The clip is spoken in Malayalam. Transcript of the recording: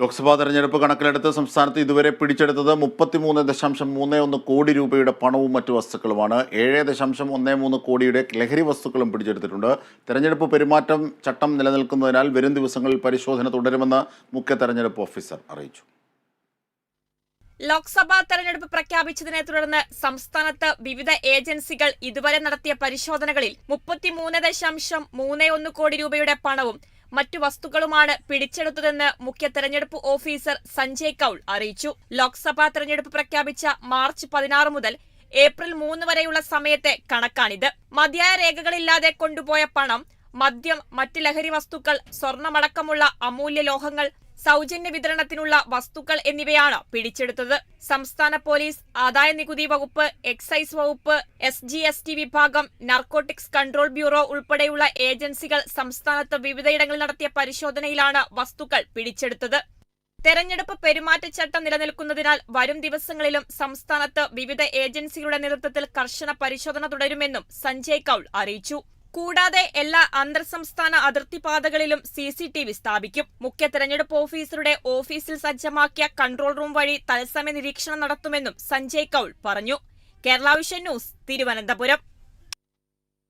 ലോക്സഭാ തെരഞ്ഞെടുപ്പ് കണക്കിലെടുത്ത് സംസ്ഥാനത്ത് ഇതുവരെ പിടിച്ചെടുത്തത് മുപ്പത്തിമൂന്ന് ദശാംശം മൂന്ന് ഒന്ന് കോടി രൂപയുടെ പണവും മറ്റു വസ്തുക്കളുമാണ്. ഏഴ് ദശാംശം ഒന്ന് മൂന്ന് കോടിയുടെ ലഹരി വസ്തുക്കളും പിടിച്ചെടുത്തിട്ടുണ്ട്. തെരഞ്ഞെടുപ്പ് പെരുമാറ്റം ചട്ടം നിലനിൽക്കുന്നതിനാൽ വരും ദിവസങ്ങളിൽ പരിശോധന തുടരുമെന്ന് മുഖ്യ തെരഞ്ഞെടുപ്പ് ഓഫീസർ അറിയിച്ചു. ലോക്സഭാ തെരഞ്ഞെടുപ്പ് പ്രഖ്യാപിച്ചതിനെ തുടർന്ന് സംസ്ഥാനത്ത് വിവിധ ഏജൻസികൾ ഇതുവരെ നടത്തിയ പരിശോധനകളിൽ മുപ്പത്തിമൂന്ന് ദശാംശം മൂന്ന് ഒന്ന് കോടി രൂപയുടെ പണവും മറ്റു വസ്തുക്കളുമാണ് പിടിച്ചെടുത്തതെന്ന് മുഖ്യ തെരഞ്ഞെടുപ്പ് ഓഫീസർ സഞ്ജയ് കൌൾ അറിയിച്ചു. ലോക്സഭാ തെരഞ്ഞെടുപ്പ് പ്രഖ്യാപിച്ച മാർച്ച് പതിനാറ് മുതൽ ഏപ്രിൽ മൂന്ന് വരെയുള്ള സമയത്തെ കണക്കാണിത്. മതിയായ രേഖകളില്ലാതെ കൊണ്ടുപോയ പണം മദ്യം മറ്റ് ലഹരി വസ്തുക്കൾ സ്വർണമടക്കമുള്ള അമൂല്യ ലോഹങ്ങൾ സൗജന്യ വിതരണത്തിനുള്ള വസ്തുക്കൾ എന്നിവയാണ് പിടിച്ചെടുത്തത്. സംസ്ഥാന പോലീസ് ആദായ നികുതി വകുപ്പ് എക്സൈസ് വകുപ്പ് എസ് ജി എസ് ടി വിഭാഗം നാർക്കോട്ടിക്സ് കൺട്രോൾ ബ്യൂറോ ഉൾപ്പെടെയുള്ള ഏജൻസികൾ സംസ്ഥാനത്ത് വിവിധയിടങ്ങളിൽ നടത്തിയ പരിശോധനയിലാണ് വസ്തുക്കൾ പിടിച്ചെടുത്തത്. തെരഞ്ഞെടുപ്പ് പെരുമാറ്റച്ചട്ടം നിലനിൽക്കുന്നതിനാൽ വരും ദിവസങ്ങളിലും സംസ്ഥാനത്ത് വിവിധ ഏജൻസികളുടെ നേതൃത്വത്തിൽ കർശന പരിശോധന തുടരുമെന്നും സഞ്ജയ് കൌൾ അറിയിച്ചു. കൂടാതെ എല്ലാ അന്തർ സംസ്ഥാന അതിർത്തി പാതകളിലും സി സി ടി വി സ്ഥാപിക്കും. മുഖ്യ തെരഞ്ഞെടുപ്പ് ഓഫീസറുടെ ഓഫീസിൽ സജ്ജമാക്കിയ കൺട്രോൾ റൂം വഴി തത്സമയ നിരീക്ഷണം നടത്തുമെന്നും സഞ്ജയ് കൌൾ പറഞ്ഞു. Kerala vision news Thiruvananthapuram.